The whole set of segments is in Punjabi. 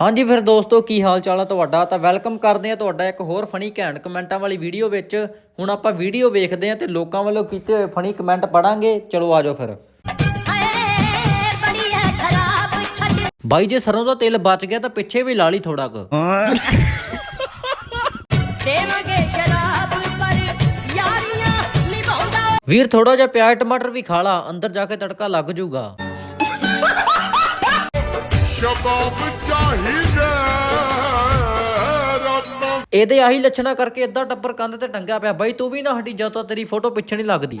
ਹਾਂਜੀ ਫਿਰ ਦੋਸਤੋ ਕੀ ਹਾਲ ਚਾਲ ਆ ਤੁਹਾਡਾ? ਤਾਂ ਵੈਲਕਮ ਕਰਦੇ ਆ ਤੁਹਾਡਾ ਇੱਕ ਹੋਰ ਫਨੀ ਘੈਂਟ ਕਮੈਂਟਾਂ ਵਾਲੀ ਵੀਡੀਓ ਵਿੱਚ। ਹੁਣ ਆਪਾਂ ਵੀਡੀਓ ਵੇਖਦੇ ਆ ਤੇ ਲੋਕਾਂ ਵੱਲੋਂ ਕੀਤੇ ਹੋਏ ਫਨੀ ਕਮੈਂਟ ਪੜਾਂਗੇ ਚਲੋ ਆਜੋ ਫਿਰ। ਬਾਈ ਜੇ ਸਰੋਂ ਦਾ ਤੇਲ ਬਚ ਗਿਆ ਤਾਂ ਪਿੱਛੇ ਵੀ ਲਾ ਲਈ ਥੋੜਾ ਕੁ। ਵੀਰ ਥੋੜਾ ਜਿਹਾ ਪਿਆਜ਼ ਟਮਾਟਰ ਵੀ ਖਾ ਲਾ। ਅੰਦਰ ਜਾ ਕੇ ਤੜਕਾ ਲੱਗ ਜਾਊਗਾ ਸ਼ਬਾਬ ਚਾਹੀਦਾ ਇਹਦੇ ਆਹੀ ਲੱਛਣਾ ਕਰਕੇ ਅੱਧਾ ਟੱਬਰ ਕੰਧ ਤੇ ਟੰਗਿਆ ਪਿਆ। ਬਾਈ ਤੂੰ ਵੀ ਨਾ ਹਟੀ ਜਾ ਤਾਂ ਤੇਰੀ ਫੋਟੋ ਪਿੱਛੇ ਨਹੀਂ ਲੱਗਦੀ।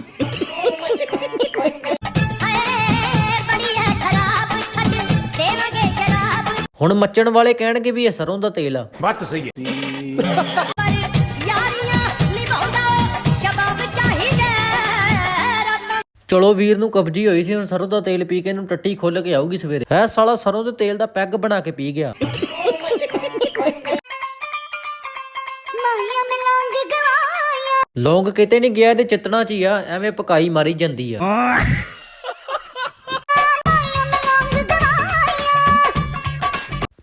ਹਾਏ ਬੜੀ ਹੈ ਖਰਾਬ ਛੱਡ ਦੇਵਾਂਗੇ ਸ਼ਰਾਬ ਹੁਣ ਮੱਚਣ ਵਾਲੇ ਕਹਿਣਗੇ ਵੀ ਇਹ ਸਰੋਂ ਦਾ ਤੇਲ ਆ। ਪਰ ਯਾਰੀਆਂ ਚਲੋ ਵੀਰ ਨੂੰ ਕਬਜੀ ਹੋਈ ਸੀ ਹੁਣ ਸਰੋਂ ਦਾ ਤੇਲ ਪੀ ਕੇ ਇਹਨੂੰ ਟੱਟੀ ਖੁੱਲ ਕੇ ਆਊਗੀ ਸਵੇਰੇ। ਹੈ ਸਾਲਾ ਸਰੋਂ ਦੇ ਤੇਲ ਦਾ ਪੈਗ ਬਣਾ ਕੇ ਪੀ ਗਿਆ। ਮਾਹੀਆਂ ਮਿਲਾਂਗ ਗਵਾਇਆ ਲੌਂਗ ਕਿਤੇ ਨਹੀਂ ਗਿਆ ਇਹਦੇ ਚਿੱਤਣਾ 'ਚ ਹੀ ਆ ਐਵੇਂ ਪਕਾਈ ਮਾਰੀ ਜਾਂਦੀ ਆ।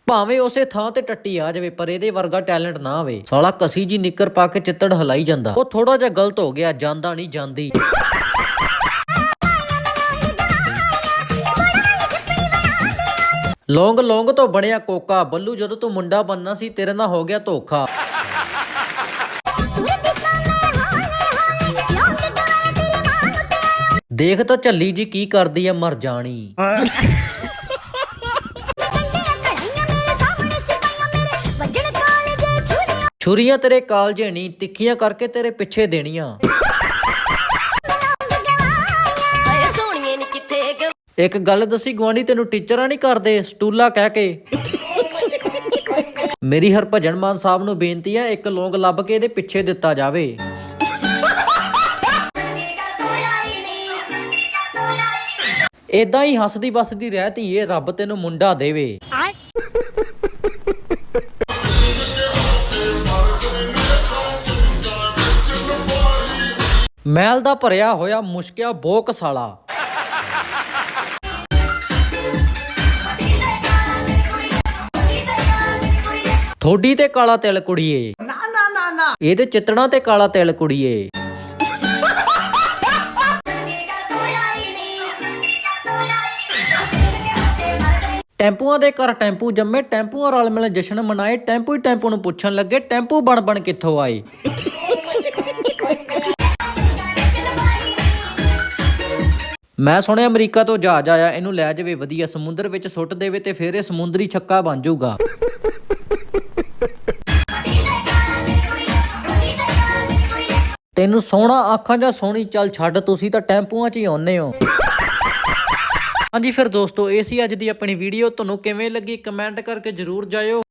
ਭਾਵੇਂ ਉਸੇ ਥਾਂ ਤੇ ਟੱਟੀ ਆ ਜਾਵੇ ਪਰ ਇਹਦੇ ਵਰਗਾ ਟੈਲੈਂਟ ਨਾ ਆਵੇ ਸਾਲਾ ਕਸੀ ਜੀ ਨਿੱਕਰ ਪਾ ਕੇ ਚਿੱਤੜ ਹਲਾਈ ਜਾਂਦਾ। ਉਹ ਥੋੜਾ ਜਿਹਾ ਗਲਤ ਹੋ ਗਿਆ ਜਾਂਦਾ ਨਹੀਂ ਜਾਂਦੀ। ਲੌਂਗ ਲੌਂਗ ਤੋਂ ਬਣਿਆ ਕੋਕਾ। ਬੱਲੂ ਜਦੋਂ ਤੂੰ ਮੁੰਡਾ ਬੰਨਾ ਸੀ ਤੇਰੇ ਨਾਲ ਹੋ ਗਿਆ ਧੋਖਾ। ਦੇਖ ਤਾਂ ਝੱਲੀ ਜੀ ਕੀ ਕਰਦੀ ਆ ਮਰ ਜਾਣੀ। ਛੁਰੀਆਂ। ਤੇਰੇ ਕਾਲਜੇ ਨਹੀਂ ਤਿੱਖੀਆਂ ਕਰਕੇ ਤੇਰੇ ਪਿੱਛੇ ਦੇਣੀਆਂ। ਇੱਕ ਗੱਲ ਦੱਸੀ ਗਵਾਂਢੀ ਤੈਨੂੰ ਟੀਚਰਾਂ ਨਹੀਂ ਕਰਦੇ, ਸਟੂਲਾ ਕਹਿ ਕੇ। ਮੇਰੀ ਹਰਭਜਨ ਮਾਨ ਸਾਹਿਬ ਨੂੰ ਬੇਨਤੀ ਹੈ ਇੱਕ ਲੌਂਗ ਲੱਭ ਕੇ ਇਹਦੇ ਪਿੱਛੇ ਦਿੱਤਾ ਜਾਵੇ। ਏਦਾਂ ਹੀ ਹੱਸਦੀ ਵੱਸਦੀ ਰਹਿ ਧੀਏ, ਰੱਬ ਤੈਨੂੰ ਮੁੰਡਾ ਦੇਵੇ। ਮੈਲ ਦਾ ਭਰਿਆ ਹੋਇਆ ਮੁਸ਼ਕਿਆ ਬੋਕਸਾਲਾ। ਥੋੜੀ ਤੇ ਕਾਲਾ ਤਿਲ ਕੁੜੀਏ। ਨਾ ਨਾ ਨਾ ਨਾ। ਇਹਦੇ ਚਿੱਤਣਾ ਤੇ ਕਾਲਾ ਤਿਲ ਕੁੜੀਏ। ਟੈਂਪੂਆਂ ਦੇ ਘਰ ਟੈਂਪੂ ਜੰਮੇ ਟੈਂਪੂਆਂ ਰਲ ਮਿਲ ਜਸ਼ਨ ਮਨਾਏ ਟੈਂਪੂ ਹੀ ਟੈਂਪੂ ਨੂੰ ਪੁੱਛਣ ਲੱਗੇ ਟੈਂਪੂ ਬਣ ਬਣ ਕਿੱਥੋਂ ਆਏ? ਮੈਂ ਸੁਣਿਆ ਅਮਰੀਕਾ ਤੋਂ ਜਹਾਜ਼ ਆਇਆ ਇਹਨੂੰ ਲੈ ਜਾਵੇ ਵਧੀਆ ਸਮੁੰਦਰ ਵਿੱਚ ਸੁੱਟ ਦੇਵੇ ਤੇ ਫਿਰ ਇਹ ਸਮੁੰਦਰੀ ਛੱਕਾ ਬਣ ਜਾਊਗਾ। ਤੈਨੂੰ ਸੋਹਣਾ ਆਖਾਂ ਜਾਂ ਸੋਹਣੀ ਚੱਲ ਛੱਡ ਤੁਸੀਂ ਤਾਂ ਟੈਂਪੂਆਂ 'ਚ ਹੀ ਆਉਂਦੇ ਹੋ। ਹਾਂਜੀ ਫਿਰ ਦੋਸਤੋ ਇਹ ਸੀ ਅੱਜ ਦੀ ਆਪਣੀ ਵੀਡੀਓ ਤੁਹਾਨੂੰ ਕਿਵੇਂ ਲੱਗੀ? ਕਮੈਂਟ ਕਰਕੇ ਜਰੂਰ ਜਾਇਓ।